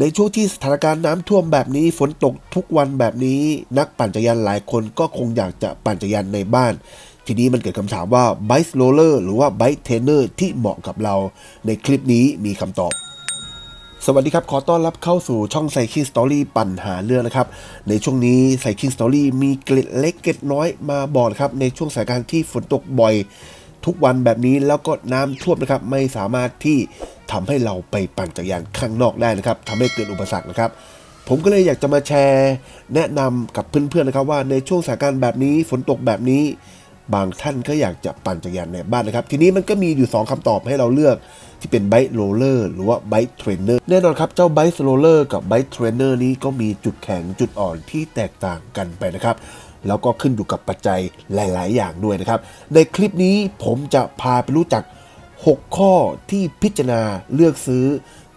ในช่วงที่สถานการณ์น้ำท่วมแบบนี้ฝนตกทุกวันแบบนี้ นักปั่นจักรยานหลายคนก็คงอยากจะปั่นจักรยานในบ้าน ทีนี้มันเกิดคำถามว่า Bike Roller หรือว่า Bike Trainer ที่เหมาะกับเรา ในคลิปนี้มีคำตอบสวัสดีครับ ขอต้อนรับเข้าสู่ช่อง Cycling Story ปัญหาเรื่องนะครับ ในช่วงนี้ Cycling Story มีเกร็ดเล็กเกร็ดน้อยมาบอกครับ ในช่วงสถานการณ์ที่ฝนตกบ่อยทุกวันแบบนี้แล้วก็น้ำท่วมนะครับ ไม่สามารถที่ ทำให้เราไปปั่นจักรยานข้างนอกได้นะครับทำให้เกิดอุปสรรคนะครับ ผมก็เลยอยากจะมาแชร์ แนะนำกับเพื่อนๆนะครับ ว่าในช่วงสถานการณ์แบบนี้ฝนตกแบบนี้ บางท่านก็อยากจะปั่นจักรยานในบ้านนะครับ ทีนี้มันก็มีอยู่ 2คำตอบให้เราเลือกที่เป็นไบค์โรลเลอร์หรือว่าไบค์เทรนเนอร์แน่นอนครับ เจ้าไบค์โรลเลอร์กับไบค์เทรนเนอร์นี้ก็มีจุดแข็งจุดอ่อนที่แตกต่างกันไปนะครับ แล้วก็ขึ้นอยู่กับปัจจัยหลาย ๆ อย่างด้วยนะครับ ในคลิปนี้ผมจะพาไปรู้จัก 6 ข้อที่พิจารณาเลือกซื้อ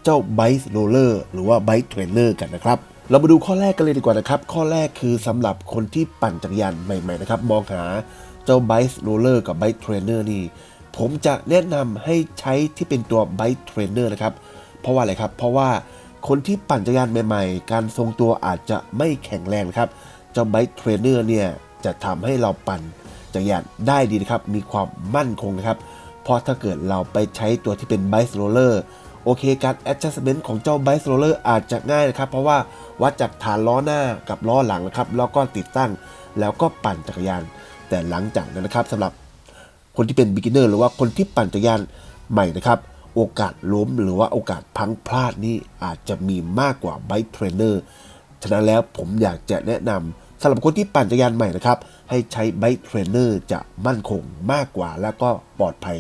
เจ้าไบค์โรเลอร์หรือว่าไบค์เทรนเนอร์กันนะครับ เรามาดูข้อแรกกันเลยดีกว่านะครับ ข้อแรกคือสำหรับคนที่ปั่นจักรยานใหม่ๆนะครับ มองหาเจ้าไบค์โรเลอร์กับไบค์เทรนเนอร์นี่ ผมจะแนะนำให้ใช้ที่เป็นตัวไบค์เทรนเนอร์นะครับ เพราะว่าอะไรครับ เพราะว่าคนที่ปั่นจักรยานใหม่ๆ การทรงตัวอาจจะไม่แข็งแรงนะครับ เจ้าไบค์เทรนเนอร์เนี่ยจะทำให้เราปั่นจักรยานได้ดีนะครับ มีความมั่นคงนะครับ เพราะถ้าเกิดเราไปใช้ตัวที่เป็นไบค์โรลเลอร์โอเคการ adjustment ของเจ้าไบค์โรลเลอร์อาจจะง่ายนะครับ เพราะว่าวัดจากฐานล้อหน้ากับล้อหลังนะครับ แล้วก็ติดตั้ง แล้วก็ปั่นจักรยาน แต่หลังจากนั้นนะครับสำหรับคนที่เป็น beginner หรือว่าคนที่ปั่นจักรยานใหม่นะครับ โอกาสล้มหรือว่าโอกาสพังพลาดนี่อาจจะมีมากกว่าไบค์เทรนเนอร์ฉะนั้นแล้วผมอยากจะแนะนำ สำหรับคนที่ปั่นจักรยานใหม่นะครับ ให้ใช้ไบค์เทรนเนอร์จะมั่นคงมากกว่า แล้วก็ปลอดภัย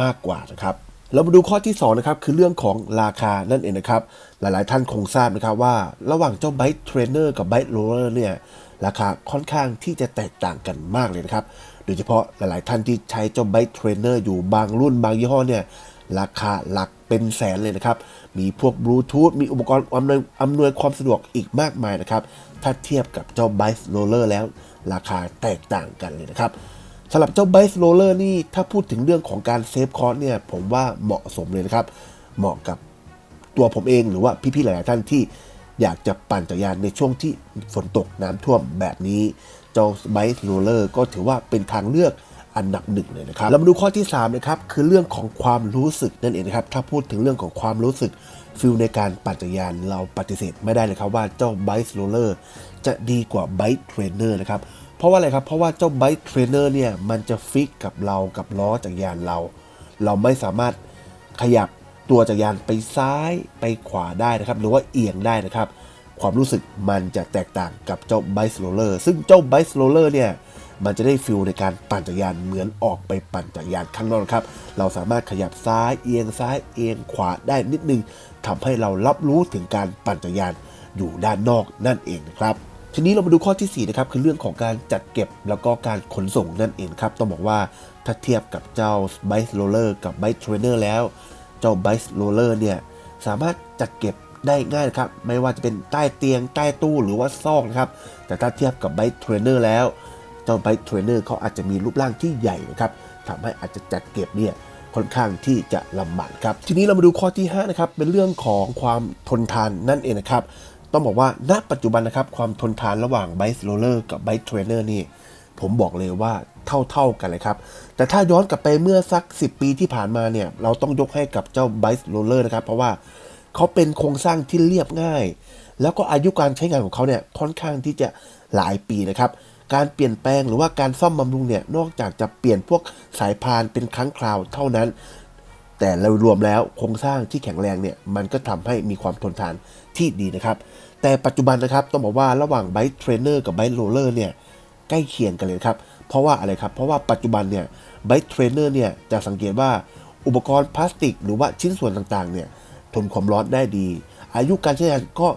มากกว่านะครับ เรามาดูข้อที่2นะครับคือเรื่องของราคานั่นเองนะครับ หลายๆท่านคงทราบนะครับว่า ระหว่างเจ้าไบค์เทรนเนอร์กับไบค์โรลเลอร์เนี่ยราคาค่อนข้างที่จะแตกต่างกันมากเลยนะครับ โดยเฉพาะหลายๆท่านที่ใช้เจ้าไบค์เทรนเนอร์อยู่บางรุ่นบางยี่ห้อเนี่ย ราคาหลักเป็นแสนเลยนะครับ มีพวกบลูทูธมีอุปกรณ์อำนวยอำนวยความสะดวกอีกมากมายนะครับ ถ้าเทียบกับเจ้าไบค์โรลเลอร์แล้ว ราคาแตกต่างกันเลยนะครับสำหรับเจ้าไบส์โรลเลอร์นี่ถ้าพูดถึงเรื่องของการเซฟคอร์สเนี่ยผมว่าเหมาะสมเลยนะครับ เหมาะกับตัวผมเองหรือว่าพี่ๆหลาย ๆ ท่านที่อยากจะปั่นจักรยานในช่วงที่ฝนตกน้ำท่วมแบบนี้ เจ้าไบส์โรลเลอร์ก็ถือว่าเป็นทางเลือก อันดับหนึ่งเลยนะครับเรามาดูข้อที่3นะครับคือเรื่องของความรู้สึกนั่นเองนะครับถ้าพูดถึงเรื่องของความรู้สึกฟิลในการปั่นจักรยานเราปฏิเสธไม่ได้เลยครับว่าเจ้าไบส์โรลเลอร์จะดีกว่าไบค์เทรนเนอร์นะครับเพราะว่าอะไรครับเพราะว่าเจ้าไบค์เทรนเนอร์เนี่ยมันจะฟิกกับเรากับล้อจักรยานเรา เราไม่สามารถขยับตัวจักรยานไปซ้ายไปขวาได้นะครับ หรือว่าเอียงได้นะครับ ความรู้สึกมันจะแตกต่างกับเจ้าไบค์โรลเลอร์ซึ่งเจ้าไบค์โรลเลอร์เนี่ย มันจะได้ฟิลในการปั่นจักรยานเหมือนออกไปปั่นจักรยานข้างนอกครับ เราสามารถขยับซ้ายเอียงซ้ายเอียงขวาได้นิดนึงทำให้เรารับรู้ถึงการปั่นจักรยานอยู่ด้านนอกนั่นเองนะครับทีนี้เรามาดูข้อที่4นะครับคือเรื่องของการจัดเก็บแล้วก็การขนส่งนั่นเองครับต้องบอกว่าถ้าเทียบกับเจ้า b i c e Roller กับ b i c e Trainer แล้ว เจ้า b i c e Roller เนี่ยสามารถจัดเก็บได้ง่ายครับไม่ว่าจะเป็นใต้เตียงใต้ตู้หรือว่าซอกนะครับแต่ถ้าเทียบกับ b i c e Trainer แล้ว เจ้า b i c e Trainer เขาอาจจะมีรูปร่างที่ใหญ่นะครับทำให้อาจจะจัดเก็บเนี่ยค่อนข้างที่จะลำบากครับ ทีนี้เรามาดูข้อที่5นะครับเป็นเรื่องของความทนทานนั่นเองนะครับ ต้องบอกว่าณปัจจุบันนะครับความทนทานระหว่างไบค์โรลเลอร์กับไบค์เทรนเนอร์นี่ผมบอกเลยว่าเท่าๆกันเลยครับ แต่ถ้าย้อนกลับไปเมื่อสัก 10 ปีที่ผ่านมาเนี่ยเราต้องยกให้กับเจ้าไบค์โรลเลอร์นะครับ เพราะว่าเขาเป็นโครงสร้างที่เรียบง่าย แล้วก็อายุการใช้งานของเขาเนี่ยค่อนข้างที่จะหลายปีนะครับ การเปลี่ยนแปลงหรือว่าการซ่อมบำรุงเนี่ยนอกจากจะเปลี่ยนพวกสายพานเป็นครั้งคราวเท่านั้น แต่เรารวมแล้วโครงสร้างที่แข็งแรงเนี่ยมันก็ทำให้มีความทนทานที่ดีนะครับ แต่ปัจจุบันนะครับต้องบอกว่าระหว่างไบค์เทรนเนอร์กับไบค์โรลเลอร์เนี่ยใกล้เคียงกันเลยครับ เพราะว่าอะไรครับ เพราะว่าปัจจุบันเนี่ยไบค์เทรนเนอร์เนี่ยจะสังเกตว่าอุปกรณ์พลาสติก หรือว่าชิ้นส่วนต่างๆเนี่ยทนความร้อนได้ดี อายุการใช้งานก็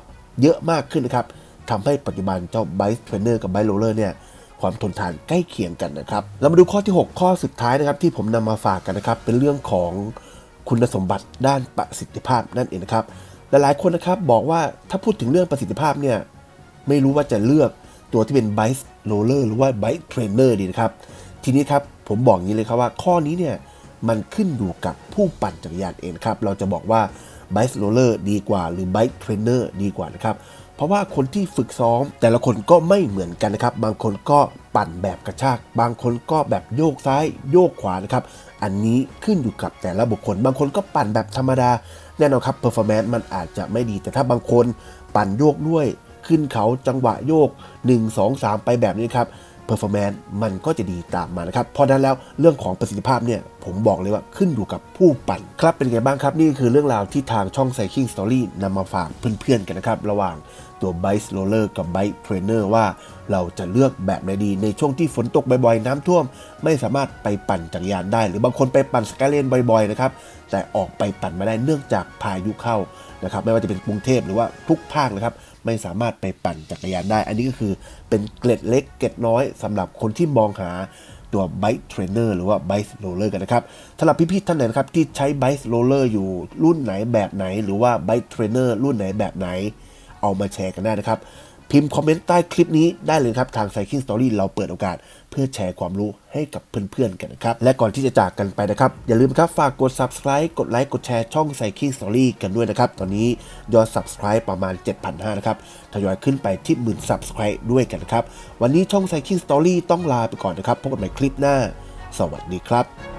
เยอะมากขึ้นนะครับ ทำให้ปัจจุบันเจ้าไบค์เทรนเนอร์กับไบค์โรเลอร์เนี่ยความทนทานใกล้เคียงกันนะครับเรามาดูข้อที่ 6 ข้อสุดท้ายนะครับที่ผมนำมาฝากกันนะครับ เป็นเรื่องของคุณสมบัติด้านประสิทธิภาพนั่นเองนะครับ หลายๆคนนะครับบอกว่าถ้าพูดถึงเรื่องประสิทธิภาพเนี่ยไม่รู้ว่าจะเลือกตัวที่เป็นไบค์โรเลอร์หรือว่าไบค์เทรนเนอร์ดีนะครับ ทีนี้ครับผมบอกอย่างนี้เลยครับว่าข้อนี้เนี่ยมันขึ้นอยู่กับผู้ปั่นจักรยานเองครับ เราจะบอกว่า Bike Roller ดีกว่า หรือ Bike Trainer ดีกว่านะครับ เพราะว่าคนที่ฝึกซ้อม แต่ละคนก็ไม่เหมือนกันนะครับ บางคนก็ปั่นแบบกระชาก บางคนก็แบบโยกซ้ายโยกขวานะครับ อันนี้ขึ้นอยู่กับแต่ละบุคคล บางคนก็ปั่นแบบธรรมดา แน่นอนครับเปอร์ฟอร์แมนซ์มันอาจจะไม่ดี แต่ถ้าบางคนปั่นโยกด้วย ขึ้นเขาจังหวะโยก 1 2 3 ไปแบบนี้ครับ performance มันก็จะดีตามมานะครับ เพราะนั้นแล้วเรื่องของประสิทธิภาพเนี่ยผมบอกเลยว่าขึ้นอยู่กับผู้ปั่นครับเป็นไงบ้างครับ นี่คือเรื่องราวที่ทางช่อง Cycling Story นำมาฝากเพื่อนๆกันนะครับ ระหว่างตัว Bike Roller กับ Bike Trainer ว่าเราจะเลือกแบบไหนดีในช่วงที่ฝนตกบ่อยๆ น้ำท่วม ไม่สามารถไปปั่นจักรยานได้ หรือบางคนไปปั่นสกายเลนบ่อยๆนะครับแต่ออกไปปั่นไม่ได้เนื่องจากพายุเข้านะครับไม่ว่าจะเป็นกรุงเทพหรือว่าทุกภาคนะครับ ไม่สามารถไปปั่นจักรยานได้ อันนี้ก็คือเป็นเกล็ดเล็กเกล็ดน้อยสำหรับคนที่มองหาตัว Bike Trainer หรือว่า Bike Roller กันนะครับสำหรับพี่ๆท่านไหนนะครับที่ใช้ Bike Roller อยู่รุ่นไหนแบบไหน หรือว่า Bike Trainer รุ่นไหนแบบไหน เอามาแชร์กันได้นะครับ พิมพ์คอมเมนต์ใต้คลิปนี้ได้เลยครับ ทาง Cycling Story เราเปิดโอกาส เพื่อแชร์ความรู้ให้กับเพื่อนๆกันนะครับ และก่อนที่จะจากกันไปนะครับ อย่าลืมครับ ฝากกด subscribe กดไลค์กดแชร์ช่อง Cycling Story กันด้วยนะครับ ตอนนี้ยอด subscribe ประมาณ 7,500นะครับทยอยขึ้นไปที่หมื่น subscribe ด้วยกันนะครับวันนี้ช่อง Cycling Story ต้องลาไปก่อนนะครับพบกันใหม่คลิปหน้า สวัสดีครับ